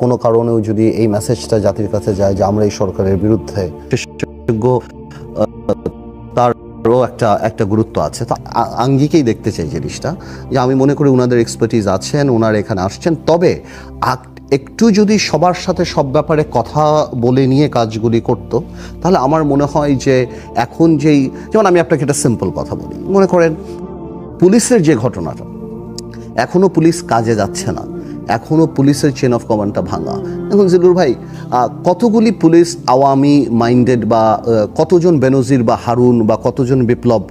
কোনো কারণেও যদি এই মেসেজটা জাতির কাছে যায় যে আমরা এই সরকারের বিরুদ্ধে, বিশেষজ্ঞ তারও একটা একটা গুরুত্ব আছে। তো আঙ্গিকেই দেখতে চাই জিনিসটা, যে আমি মনে করি ওনাদের এক্সপার্টিস আছেন ওনারা এখানে আসছেন। তবে একটু যদি সবার সাথে সব ব্যাপারে কথা বলে নিয়ে কাজগুলি করত, তাহলে আমার মনে হয় যে এখন যেই, যেমন আমি আপনাকে একটা সিম্পল কথা বলি। মনে করেন, পুলিশের যে ঘটনাটা, এখনও পুলিশ কাজে যাচ্ছে না। এখনও পুলিশের চেন অফ কমান্ডটা ভাঙা। এখন জিলুর ভাই কতগুলি পুলিশ আওয়ামী মাইন্ডেড বা কতজন বেনজির বা হারুন বা কতজন বিপ্লব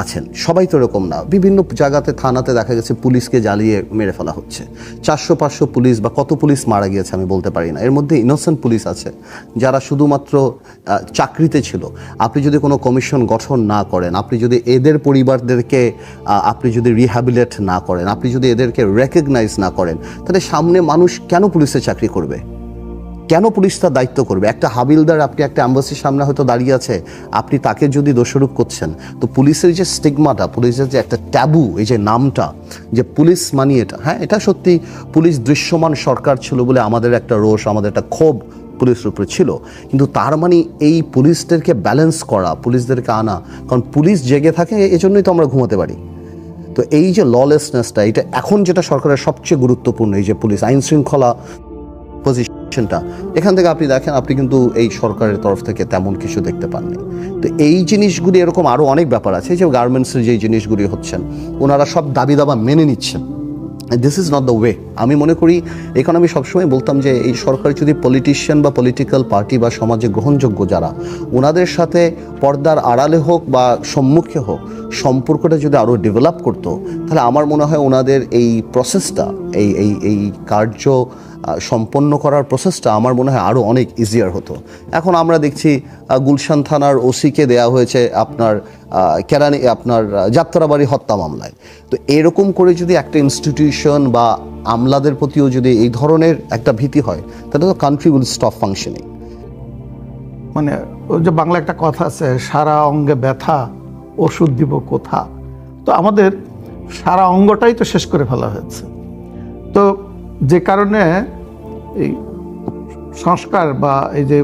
আছেন? সবাই তো এরকম না। বিভিন্ন জায়গাতে, থানাতে দেখা গেছে পুলিশকে জ্বালিয়ে মেরে ফেলা হচ্ছে। চারশো পাঁচশো পুলিশ বা কত পুলিশ মারা গিয়েছে আমি বলতে পারি না। এর মধ্যে ইনোসেন্ট পুলিশ আছে, যারা শুধুমাত্র চাকরিতে ছিল। আপনি যদি কোনো কমিশন গঠন না করেন, আপনি যদি এদের পরিবারদেরকে আপনি যদি রিহ্যাবিলেট না করেন, আপনি যদি এদেরকে রেকগনাইজ না করেন, তাহলে সামনে মানুষ কেন পুলিশে চাকরি করবে? কেন পুলিশ তার দায়িত্ব করবে? একটা হাবিলদার, আপনি একটা অ্যাম্বাসির সামনে হয়তো দাঁড়িয়ে আছে, আপনি তাকে যদি দোষারোপ করছেন, তো পুলিশের যে স্টিগমাটা, পুলিশের যে একটা ট্যাবু, এই যে নামটা, যে পুলিশ মানি এটা হ্যাঁ এটা সত্যি পুলিশ দৃশ্যমান সরকার ছিল বলে আমাদের একটা রোষ, আমাদের একটা ক্ষোভ পুলিশের উপরে ছিল। কিন্তু তার মানে এই পুলিশদেরকে ব্যালেন্স করা, পুলিশদেরকে আনা, কারণ পুলিশ জেগে থাকে, এজন্যই তো আমরা ঘুমাতে পারি। তো এই যে ললেসনেসটা এটা এখন যেটা সরকারের সবচেয়ে গুরুত্বপূর্ণ, এই যে পুলিশ আইন শৃঙ্খলা পজিশনটা এখান থেকে আপনি দেখেন, আপনি কিন্তু এই সরকারের তরফ থেকে তেমন কিছু দেখতে পাননি। তো এই জিনিসগুলি এরকম আরও অনেক ব্যাপার আছে যে গার্মেন্টসের যেই জিনিসগুলি হচ্ছেন, ওনারা সব দাবি দাবা মেনে নিচ্ছেন। This is not the way আমি মনে করি, এখানে আমি সবসময় বলতাম যে এই সরকার যদি পলিটিশিয়ান বা পলিটিক্যাল পার্টি বা সমাজে গ্রহণযোগ্য যারা, ওনাদের সাথে পর্দার আড়ালে হোক বা সম্মুখে হোক, সম্পর্কটা যদি আরও ডেভেলপ করতো, তাহলে আমার মনে হয় ওনাদের এই প্রসেসটা এই এই এই কার্য সম্পন্ন করার প্রসেসটা আমার মনে হয় আরও অনেক ইজিয়ার হতো। এখন আমরা দেখছি গুলশান থানার ওসিকে দেয়া হয়েছে আপনার কেরানি, আপনার যাত্রাবাড়ি হত্যা মামলায়। তো এরকম করে যদি একটা ইনস্টিটিউশন বা আমলাদের প্রতিও যদি এই ধরনের একটা ভীতি হয়, তাহলে তো কান্ট্রি উইল স্টপ ফাংশনিং মানে ওই যে বাংলা একটা কথা আছে, সারা অঙ্গে ব্যথা, ওষুধ দিব কোথা? তো আমাদের সারা অঙ্গটাই তো শেষ করে ফেলা হয়েছে। তো যে কারণে এই সংস্কার বা এই যে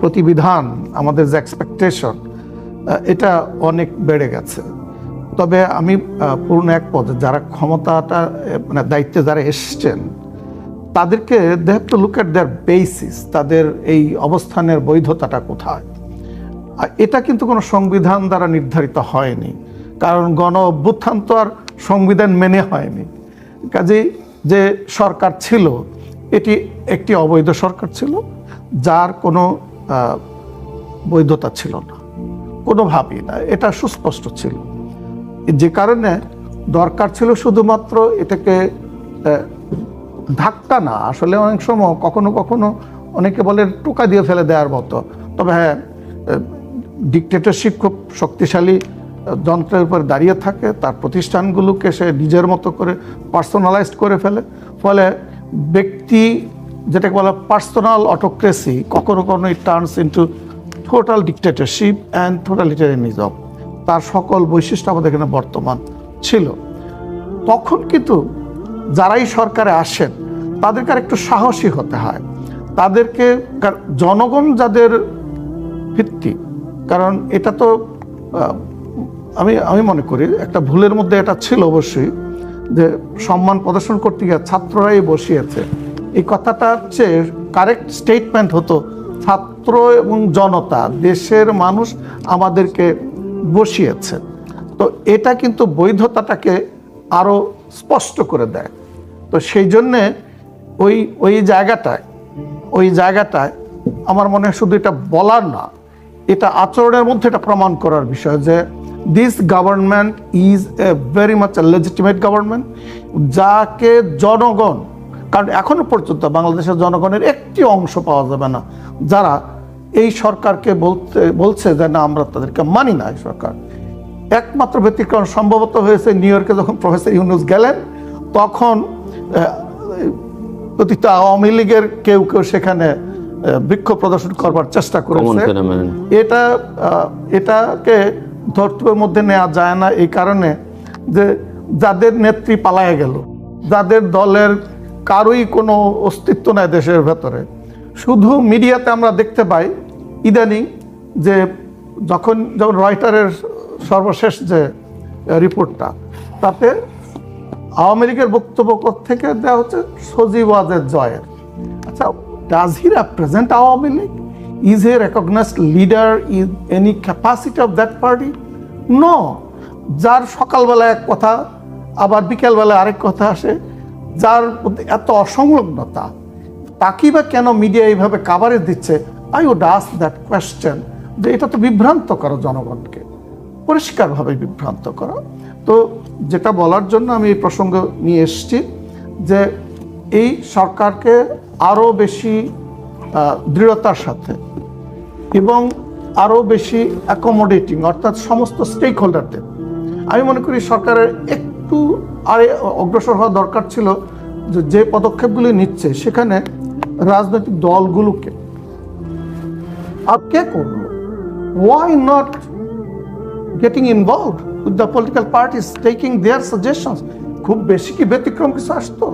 প্রতিবিধান, আমাদের যে এক্সপেকটেশন এটা অনেক বেড়ে গেছে। তবে আমি পূর্ণ এক পদে যারা ক্ষমতাটা মানে দায়িত্বে যারা এসছেন, তাদেরকে they have to look at their basis তাদের এই অবস্থানের বৈধতাটা কোথায়। এটা কিন্তু কোনো সংবিধান দ্বারা নির্ধারিত হয়নি, কারণ গণ অভ্যুত্থান তো আর সংবিধান মেনে হয়নি। কাজেই যে সরকার ছিল এটি একটি অবৈধ সরকার ছিল, যার কোনো বৈধতা ছিল না। কোনোভাবেই না, এটা সুস্পষ্ট ছিল। যে কারণে দরকার ছিল শুধুমাত্র এটাকে ধাক্কা না, আসলে অনেক সময় কখনো কখনো অনেকে বলে টোকা দিয়ে ফেলে দেওয়ার মতো। তবে হ্যাঁ ডিকটেটরশিপ খুব শক্তিশালী যন্ত্রের উপর দাঁড়িয়ে থাকে, তার প্রতিষ্ঠানগুলোকে সে নিজের মতো করে পার্সোনালাইজড করে ফেলে। ফলে ব্যক্তি যেটাকে বলা পার্সোনাল অটোক্রেসি কখনো কখনো it turns into total dictatorship and totalitarianism তার সকল বৈশিষ্ট্য আমাদের এখানে বর্তমান ছিল। তখন কিন্তু যারাই সরকারে আসেন, তাদেরকে আর একটু সাহসী হতে হয়। তাদেরকে জনগণ যাদের ভিত্তি, কারণ এটা তো আমি আমি মনে করি একটা ভুলের মধ্যে এটা ছিল অবশ্যই। যে সম্মান প্রদর্শন করতে গিয়ে ছাত্ররাই বসিয়েছে। এই কথাটা হচ্ছে কারেক্ট স্টেটমেন্ট হতো, ছাত্র এবং জনতা, দেশের মানুষ আমাদেরকে বসিয়েছে। তো এটা কিন্তু বৈধতাটাকে আরও স্পষ্ট করে দেয়। তো সেই জন্যে ওই ওই জায়গাটায় ওই জায়গাটায় আমার মনে হয় শুধু এটা বলার না, এটা আচরণের মধ্যে এটা প্রমাণ করার বিষয় যে this government is a very much legitimate government যাকে জনগণ কারণ এখনও পর্যন্ত বাংলাদেশের জনগণের একটি অংশ পাওয়া যাবে না। যারা এই সরকারকে বলতে বলছে যে না আমরা তাদেরকে মানি না এই সরকার। একমাত্র ব্যতিক্রম সম্ভবত হয়েছে নিউ ইয়র্কে যখন প্রফেসর ইউনুস গেলেন তখন প্রতিটা আওয়ামী লীগের কেউ কেউ সেখানে বিক্ষোভ প্রদর্শন করবার চেষ্টা করেছে। এটা এটাকে ধর্তব্যের মধ্যে নেওয়া যায় না এই কারণে যে যাদের নেত্রী পালায় গেল, যাদের দলের কারোই কোনো অস্তিত্ব নাই দেশের ভেতরে। শুধু মিডিয়াতে আমরা দেখতে পাই ইদানিং যে যখন যখন রয়টারের সর্বশেষ যে রিপোর্টটা, তাতে আওয়ামী লীগের বক্তব্য থেকে দেওয়া হচ্ছে? সজীব ওয়াজের জয়ের। আচ্ছা does he represent Awami League? Is a recognized leader is any capacity of that party no যার সকালবেলা এক কথা, আবার বিকেলবেলা আরেক কথা আসে, যার এত অসংলগ্নতা তাকেই বা কেন মিডিয়া এইভাবে কাভারেজ দিচ্ছে? I would ask that question যে এটা তো বিভ্রান্ত করো জনগণকে, পরিষ্কারভাবে বিভ্রান্ত করা। তো যেটা বলার জন্য আমি এই প্রসঙ্গ নিয়ে এসেছি যে এই সরকারকে আরও বেশি দৃঢ়তার সাথে এবং আরও বেশি অ্যাকোমোডেটিং অর্থাৎ সমস্ত স্টেক হোল্ডারদের আমি মনে করি সরকারের একটু আরে অগ্রসর হওয়া দরকার ছিল যে যে পদক্ষেপগুলি নিচ্ছে সেখানে রাজনৈতিক দলগুলোকে। আর কে করল? Why not getting involve with the political parties taking their suggestions খুব বেশি কি ব্যতিক্রম কিছু আসতো?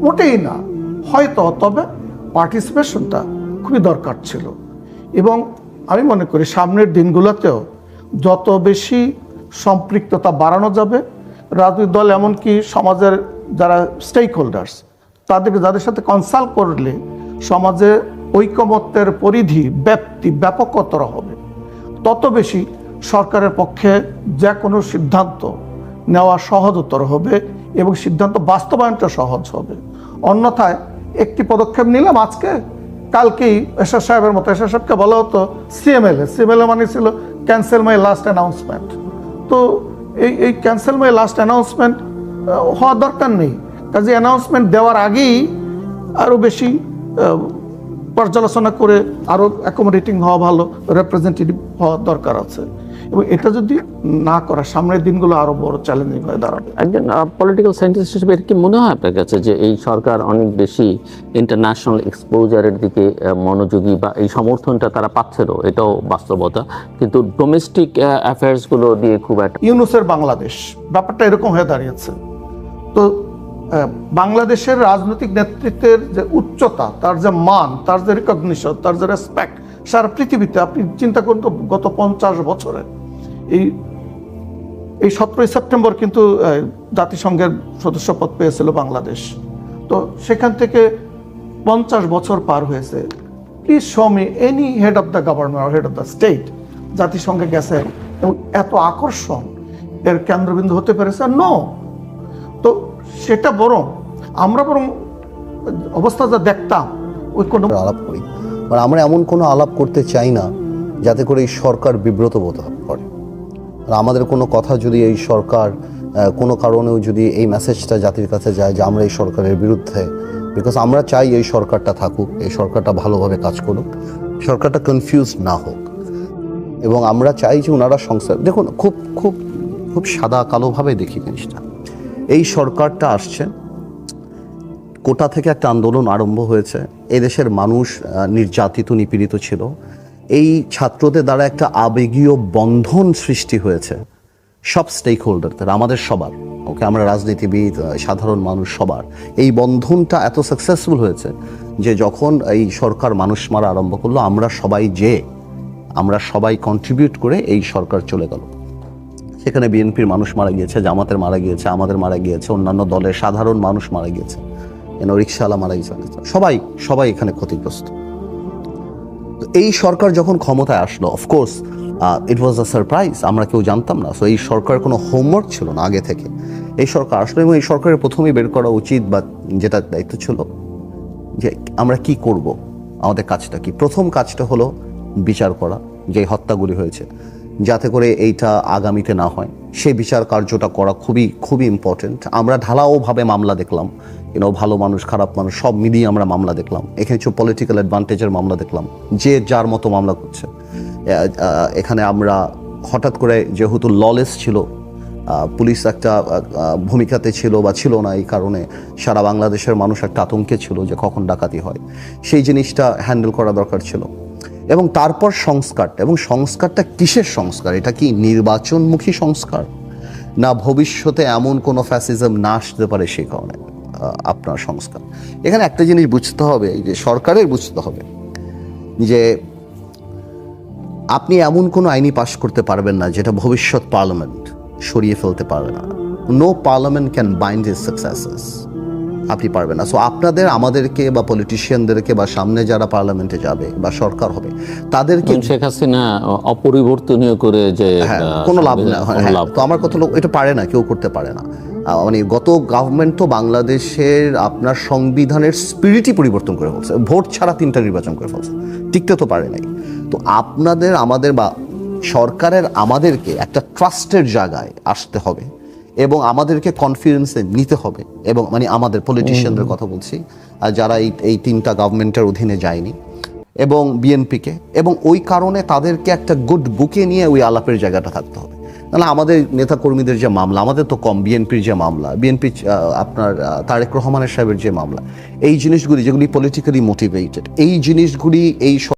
মোটেই না। হয়তো, তবে পার্টিসিপেশনটা খুবই দরকার ছিল। এবং আমি মনে করি সামনের দিনগুলোতেও যত বেশি সম্পৃক্ততা বাড়ানো যাবে, রাজনৈতিক দল এমনকি সমাজের যারা স্টেক হোল্ডার্স তাদেরকে যাদের সাথে কনসাল্ট করলে সমাজে ঐকমত্যের পরিধি ব্যাপ্তি, ব্যাপকতর হবে। তত বেশি সরকারের পক্ষে যে কোনো সিদ্ধান্ত নেওয়া সহজতর হবে এবং সিদ্ধান্ত বাস্তবায়নটা সহজ হবে। অন্যথায় একটি পদক্ষেপ নিলাম আজকে। কালকেই এশার সাহেবের মতো এশার সাহেবকে বলা হতো সিএমএলএ সিএমএলএ মানে ছিল ক্যান্সেল মাই লাস্ট অ্যানাউন্সমেন্ট তো এই এই ক্যান্সেল মাই লাস্ট অ্যানাউন্সমেন্ট হওয়ার দরকার নেই। কাজে অ্যানাউন্সমেন্ট দেওয়ার আগেই আরও বেশি পর্যালোচনা করে আরও অ্যাকোমোডেটিং হওয়া ভালো রিপ্রেজেন্টেটিভ হওয়ার দরকার আছে। এবং এটা যদি না করা সামনের দিনগুলো আরও বড় চ্যালেঞ্জিং হয়ে দাঁড়াবে। একজন পলিটিক্যাল সায়েন্টিস্ট হিসেবে এটা কি মনে হয় আপনার কাছে যে এই সরকার অনেক বেশি ইন্টারন্যাশনাল এক্সপোজারের দিকে মনোযোগী বা এই সমর্থনটা তারা পাচ্ছিল এটাও বাস্তবতা। কিন্তু ডোমেস্টিক অ্যাফেয়ার্সগুলো দিয়ে খুব একটা ইউনুসের বাংলাদেশ ব্যাপারটা এরকম হয়ে দাঁড়িয়েছে। তো বাংলাদেশের রাজনৈতিক নেতৃত্বের যে উচ্চতা, তার যে মান, তার যে রিকগনিশন তার যে রেসপেক্ট সারা পৃথিবীতে আপনি চিন্তা করুন তো, গত পঞ্চাশ বছরে, এই এই সতেরোই সেপ্টেম্বর কিন্তু জাতিসংঘের সদস্যপদ পেয়েছিল বাংলাদেশ। তো সেখান থেকে পঞ্চাশ বছর পার হয়েছে। Please show me any head of the government head of the state জাতিসংঘে গেছে এবং এত আকর্ষণ, এর কেন্দ্রবিন্দু হতে পেরেছে? নো তো সেটা বরং আমরা বরং অবস্থা যা দেখতাম, ওই কোনো আলাপ করি। মানে আমরা এমন কোনো আলাপ করতে চাই না, যাতে করে এই সরকার বিব্রত বোধ করে। আর আমাদের কোনো কথা যদি এই সরকার কোনো কারণেও যদি এই মেসেজটা জাতির কাছে যায় যে আমরা এই সরকারের বিরুদ্ধে বিকজ আমরা চাই এই সরকারটা থাকুক, এই সরকারটা ভালোভাবে কাজ করুক, সরকারটা কনফিউজ না হোক। এবং আমরা চাই যে ওনারা সংস্কার দেখুন, খুব খুব খুব সাদা কালোভাবে দেখি জিনিসটা। এই সরকারটা আসছে। কোটা থেকে একটা আন্দোলন আরম্ভ হয়েছে। এদেশের মানুষ নির্যাতিত, নিপীড়িত ছিল। এই ছাত্রদের দ্বারা একটা আবেগীয় বন্ধন সৃষ্টি হয়েছে সব স্টেক হোল্ডারদের আমাদের সবার। ওকে আমরা রাজনীতিবিদ সাধারণ মানুষ, সবার। এই বন্ধনটা এত সাকসেসফুল হয়েছে যে যখন এই সরকার মানুষ মারা আরম্ভ করল, আমরা সবাই যে, আমরা সবাই কন্ট্রিবিউট করে এই সরকার চলে গেল। সেখানে বিএনপির মানুষ মারা গিয়েছে, জামাতের মারা গিয়েছে, আমাদের মারা গিয়েছে, অন্যান্য দলের সাধারণ মানুষ মারা গিয়েছে। এন রিক্সাওয়ালা মারা গিয়েছে? সবাই সবাই এখানে ক্ষতিগ্রস্ত। এই সরকার যখন ক্ষমতায় আসলো of course it was a surprise আমরা কেউ জানতাম না। সো এই সরকারের কোনো হোমওয়ার্ক ছিল না আগে থেকে। এই সরকার আসলো এবং এই সরকারের প্রথমেই বের করা উচিত বা যেটা দায়িত্ব ছিল যে আমরা কি করব, আমাদের কাজটা কি? প্রথম কাজটা হলো বিচার করা, যে হত্যাগুলি হয়েছে। যাতে করে এইটা আগামীতে না হয়। সেই বিচার কার্যটা করা খুবই খুবই ইম্পর্টেন্ট আমরা ঢালাওভাবে মামলা দেখলাম। ইউনো ভালো মানুষ, খারাপ মানুষ, সব মিলিয়ে আমরা মামলা দেখলাম। এখানে কিছু পলিটিক্যাল অ্যাডভান্টেজের মামলা দেখলাম। যে যার মতো মামলা করছে। এখানে আমরা হঠাৎ করে যেহেতু ললেস ছিল পুলিশ একটা ভূমিকাতে ছিল বা ছিল না এই কারণে সারা বাংলাদেশের মানুষ একটা আতঙ্কে ছিল যে কখন ডাকাতি হয়। সেই জিনিসটা হ্যান্ডেল করা দরকার ছিল। এবং তারপর সংস্কারটা এবং সংস্কারটা কিসের সংস্কার? এটা কি নির্বাচনমুখী সংস্কার? না ভবিষ্যতে এমন কোনো ফ্যাসিজম না আসতে পারে সেই কারণে আপনার সংস্কার? এখানে একটা জিনিস বুঝতে হবে যে সরকারের বুঝতে হবে যে আপনি এমন কোনো আইনি পাশ করতে পারবেন না যেটা ভবিষ্যৎ পার্লামেন্ট সরিয়ে ফেলতে পারবে না। No parliament can bind his successes আপনি পারবেন না। সো আপনাদের আমাদেরকে বা পলিটিশিয়ানদেরকে বা সামনে যারা পার্লামেন্টে যাবে বা সরকার হবে তাদেরকে শেখ হাসিনা অপরিবর্তনীয় করে যে হ্যাঁ, কোনো লাভ না হ্যাঁ, লাভ তো আমার কথা লোক এটা পারে না কেউ করতে পারে না। মানে গত গভর্নমেন্ট তো বাংলাদেশের আপনার সংবিধানের স্পিরিটই পরিবর্তন করে ফেলছে ভোট ছাড়া তিনটা নির্বাচন করে ফেলছে টিকতে তো পারে নাই। তো আপনাদের আমাদের বা সরকারের আমাদেরকে একটা ট্রাস্টের জায়গায় আসতে হবে। এবং আমাদেরকে কনফিডেন্সে নিতে হবে। এবং মানে আমাদের পলিটিশিয়ানদের কথা বলছি আর যারা এই এই তিনটা গভর্নমেন্টের অধীনে যায়নি এবং বিএনপিকে এবং ওই কারণে তাদেরকে একটা গুড বুকে নিয়ে ওই আলাপের জায়গাটা থাকতে হবে। নাহলে আমাদের নেতা কর্মীদের যে মামলা আমাদের তো কম বিএনপির যে মামলা বিএনপি আপনার তারেক রহমানের সাহেবের যে মামলা এই জিনিসগুলি যেগুলি পলিটিক্যালি মোটিভেটেড এই জিনিসগুলি এই